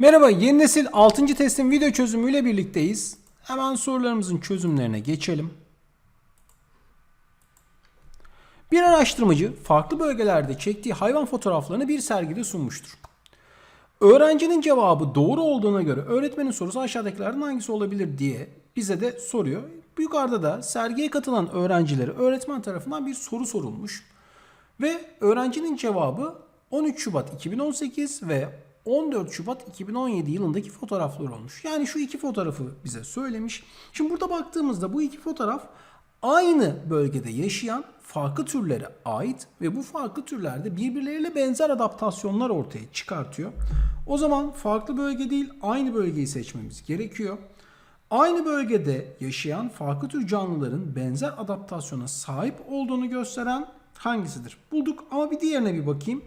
Merhaba, yeni nesil 6. testin video çözümüyle birlikteyiz. Hemen sorularımızın çözümlerine geçelim. Bir araştırmacı farklı bölgelerde çektiği hayvan fotoğraflarını bir sergide sunmuştur. Öğrencinin cevabı doğru olduğuna göre öğretmenin sorusu aşağıdakilerden hangisi olabilir diye bize de soruyor. Yukarıda da sergiye katılan öğrencilere öğretmen tarafından bir soru sorulmuş. Ve öğrencinin cevabı 13 Şubat 2018 ve 14 Şubat 2017 yılındaki fotoğraflar olmuş. Yani şu iki fotoğrafı bize söylemiş. Şimdi burada baktığımızda bu iki fotoğraf aynı bölgede yaşayan farklı türlere ait ve bu farklı türlerde birbirleriyle benzer adaptasyonlar ortaya çıkartıyor. O zaman farklı bölge değil aynı bölgeyi seçmemiz gerekiyor. Aynı bölgede yaşayan farklı tür canlıların benzer adaptasyona sahip olduğunu gösteren hangisidir? Bulduk ama bir diğerine bir bakayım.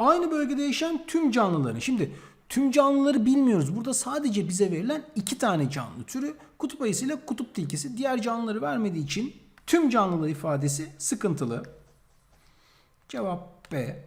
Aynı bölgede yaşayan tüm canlıların. Şimdi tüm canlıları bilmiyoruz. Burada sadece bize verilen iki tane canlı türü. Kutup ayısıyla kutup tilkisi. Diğer canlıları vermediği için tüm canlılar ifadesi sıkıntılı. Cevap B.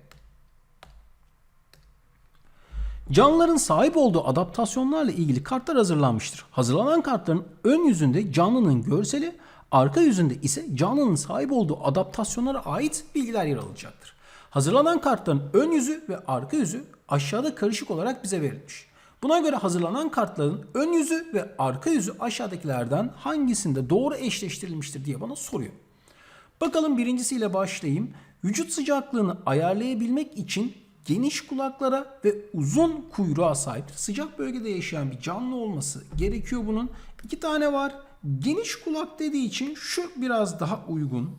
Canlıların sahip olduğu adaptasyonlarla ilgili kartlar hazırlanmıştır. Hazırlanan kartların ön yüzünde canlının görseli, arka yüzünde ise canlının sahip olduğu adaptasyonlara ait bilgiler yer alacaktır. Hazırlanan kartların ön yüzü ve arka yüzü aşağıda karışık olarak bize verilmiş. Buna göre hazırlanan kartların ön yüzü ve arka yüzü aşağıdakilerden hangisinde doğru eşleştirilmiştir diye bana soruyor. Bakalım birincisiyle başlayayım. Vücut sıcaklığını ayarlayabilmek için geniş kulaklara ve uzun kuyruğa sahip sıcak bölgede yaşayan bir canlı olması gerekiyor bunun. İki tane var. Geniş kulak dediği için şu biraz daha uygun.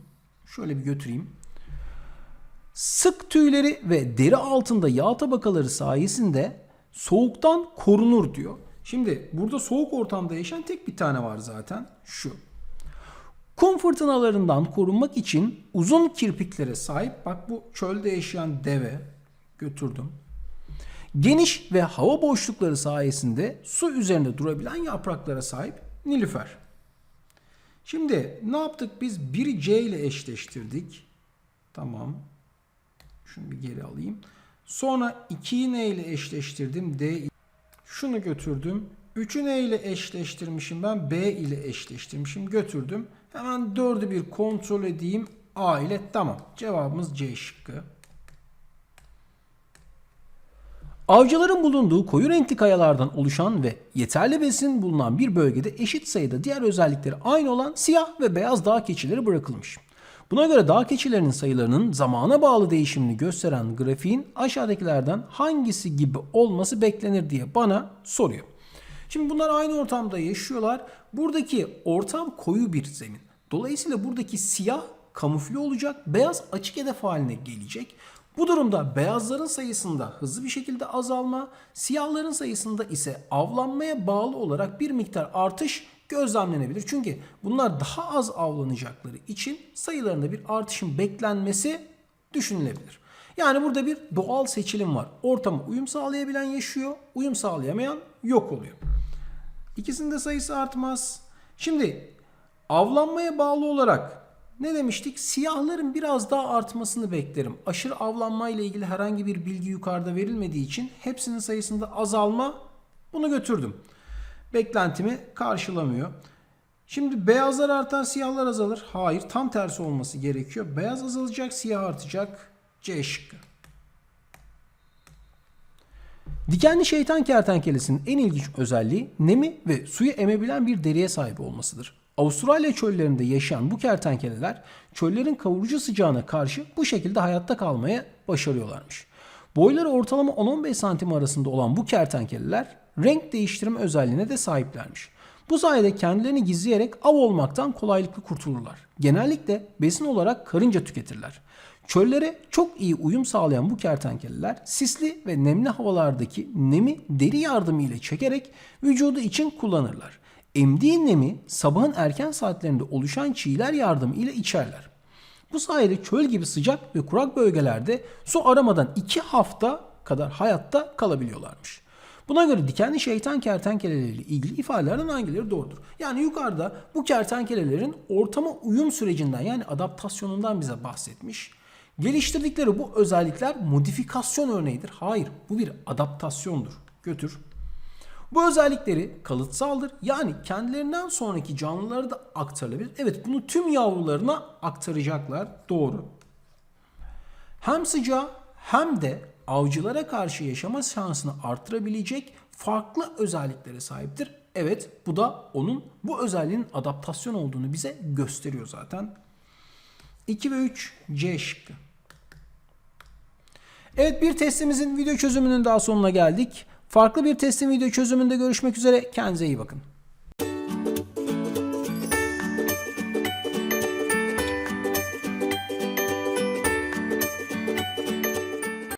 Şöyle bir götüreyim. Sık tüyleri ve deri altında yağ tabakaları sayesinde soğuktan korunur diyor. Şimdi burada soğuk ortamda yaşayan tek bir tane var zaten. Şu. Kum fırtınalarından korunmak için uzun kirpiklere sahip. Bak bu çölde yaşayan deve götürdüm. Geniş ve hava boşlukları sayesinde su üzerinde durabilen yapraklara sahip nilüfer. Şimdi ne yaptık biz? Bir C ile eşleştirdik. Tamam. Şunu bir geri alayım. Sonra 2'yi ne ile eşleştirdim? D. Şunu götürdüm. 3'ü ne ile eşleştirmişim ben? B ile eşleştirmişim. Götürdüm. Hemen 4'ü bir kontrol edeyim. A ile tamam. Cevabımız C şıkkı. Avcıların bulunduğu koyu renkli kayalardan oluşan ve yeterli besin bulunan bir bölgede eşit sayıda diğer özellikleri aynı olan siyah ve beyaz dağ keçileri bırakılmış. Buna göre dağ keçilerinin sayılarının zamana bağlı değişimini gösteren grafiğin aşağıdakilerden hangisi gibi olması beklenir diye bana soruyor. Şimdi bunlar aynı ortamda yaşıyorlar. Buradaki ortam koyu bir zemin. Dolayısıyla buradaki siyah kamufle olacak, beyaz açık hedef haline gelecek. Bu durumda beyazların sayısında hızlı bir şekilde azalma, siyahların sayısında ise avlanmaya bağlı olarak bir miktar artış gözlemlenebilir. Çünkü bunlar daha az avlanacakları için sayılarında bir artışın beklenmesi düşünülebilir. Yani burada bir doğal seçilim var. Ortama uyum sağlayabilen yaşıyor, uyum sağlayamayan yok oluyor. İkisinin de sayısı artmaz. Şimdi avlanmaya bağlı olarak ne demiştik? Siyahların biraz daha artmasını beklerim. Aşırı avlanma ile ilgili herhangi bir bilgi yukarıda verilmediği için hepsinin sayısında azalma bunu götürdüm. Beklentimi karşılamıyor. Şimdi beyazlar artar, siyahlar azalır. Hayır, tam tersi olması gerekiyor. Beyaz azalacak, siyah artacak. C şıkkı. Dikenli şeytan kertenkelesinin en ilginç özelliği nemi ve suyu emebilen bir deriye sahip olmasıdır. Avustralya çöllerinde yaşayan bu kertenkeleler çöllerin kavurucu sıcağına karşı bu şekilde hayatta kalmaya başarıyorlarmış. Boyları ortalama 10-15 santim arasında olan bu kertenkeleler renk değiştirme özelliğine de sahiplermiş. Bu sayede kendilerini gizleyerek av olmaktan kolaylıkla kurtulurlar. Genellikle besin olarak karınca tüketirler. Çöllere çok iyi uyum sağlayan bu kertenkeleler sisli ve nemli havalardaki nemi deri yardımıyla çekerek vücudu için kullanırlar. Emdiği nemi sabahın erken saatlerinde oluşan çiğler yardımıyla içerler. Bu sayede çöl gibi sıcak ve kurak bölgelerde su aramadan 2 hafta kadar hayatta kalabiliyorlarmış. Buna göre dikenli şeytan kertenkeleleriyle ilgili ifadelerden hangileri doğrudur? Yani yukarıda bu kertenkelelerin ortama uyum sürecinden yani adaptasyonundan bize bahsetmiş. Geliştirdikleri bu özellikler modifikasyon örneğidir. Hayır bu bir adaptasyondur. Götür. Bu özellikleri kalıtsaldır. Yani kendilerinden sonraki canlılara da aktarılabilir. Evet bunu tüm yavrularına aktaracaklar. Doğru. Hem sıcağı hem de avcılara karşı yaşama şansını artırabilecek farklı özelliklere sahiptir. Evet bu da onun bu özelliğin adaptasyon olduğunu bize gösteriyor zaten. 2 ve 3 C şıkkı. Evet bir testimizin video çözümünün daha sonuna geldik. Farklı bir testin video çözümünde görüşmek üzere. Kendinize iyi bakın.